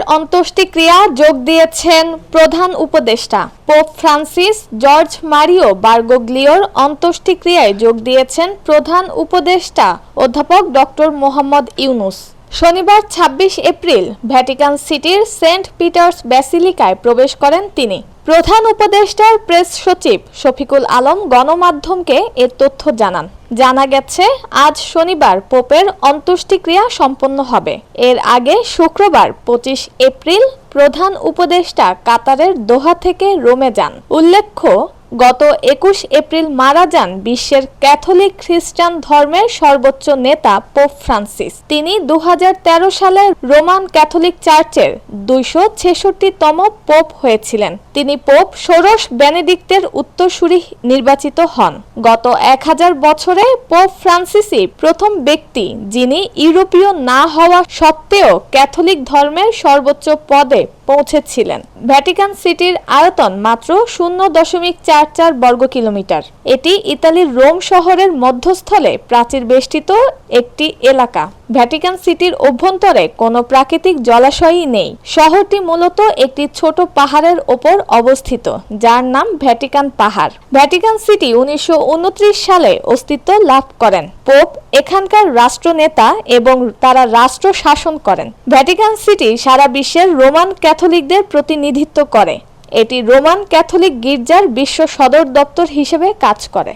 পোপের অন্ত্যেষ্টিক্রিয়া যোগ দিয়েছেন প্রধান উপদেষ্টা। পোপ ফ্রান্সিস জর্জ মারিও বার্গোগ্লিওর অন্ত্যেষ্টিক্রিয়ায় যোগ দিয়েছেন প্রধান উপদেষ্টা অধ্যাপক ডক্টর মোহাম্মদ ইউনুস। শনিবার ২৬ এপ্রিল ভ্যাটিকান সিটির সেন্ট পিটার্স ব্যাসিলিকায় প্রবেশ করেন তিনি। প্রধান উপদেষ্টার প্রেস সচিব শফিকুল আলম গণমাধ্যমকে এ তথ্য জানান। জানা গেছে, আজ শনিবার পোপের অন্ত্যেষ্টিক্রিয়া সম্পন্ন হবে। এর আগে শুক্রবার পঁচিশ এপ্রিল প্রধান উপদেষ্টা কাতারের দোহা থেকে রোমে যান। উল্লেখ্য গত একুশ এপ্রিল মারা যান বিশ্বের ক্যাথলিক খ্রিস্টান ধর্মের সর্বোচ্চ নেতা পোপ ফ্রান্সিস। তিনি দু হাজার তেরো সালে রোমান ক্যাথলিক চার্চের দুইশো ছেষট্টিতম পোপ হয়েছিলেন। তিনি পোপ ষোড়শ বেনেডিক্টের উত্তরসূরি নির্বাচিত হন। গত এক হাজার বছরে পোপ ফ্রান্সিসই প্রথম ব্যক্তি যিনি ইউরোপীয় না হওয়া সত্ত্বেও ক্যাথলিক ধর্মের সর্বোচ্চ পদে পৌঁছেছিলেন। ভ্যাটিকান সিটির আয়তন মাত্র শূন্য দশমিক চার চার বর্গ কিলোমিটার। এটি ইতালির রোম শহরের মধ্যস্থলে প্রাচীর বেষ্টিত একটি এলাকা। ভ্যাটিকান সিটির অভ্যন্তরে কোনো প্রাকৃতিক জলাশয়ই নেই। শহরটি মূলত একটি ছোট পাহাড়ের ওপর অবস্থিত, যার নাম ভ্যাটিকান পাহাড়। ভ্যাটিকান সিটি উনিশশো উনত্রিশ সালে অস্তিত্ব লাভ করেন। পোপ, এখানকার রাষ্ট্রনেতা এবং তারা রাষ্ট্র শাসন করেন। ভ্যাটিকান সিটি সারা বিশ্বের রোমান ক্যাথলিকদের প্রতিনিধিত্ব করে। এটি রোমান ক্যাথলিক গির্জার বিশ্ব সদর দপ্তর হিসেবে কাজ করে।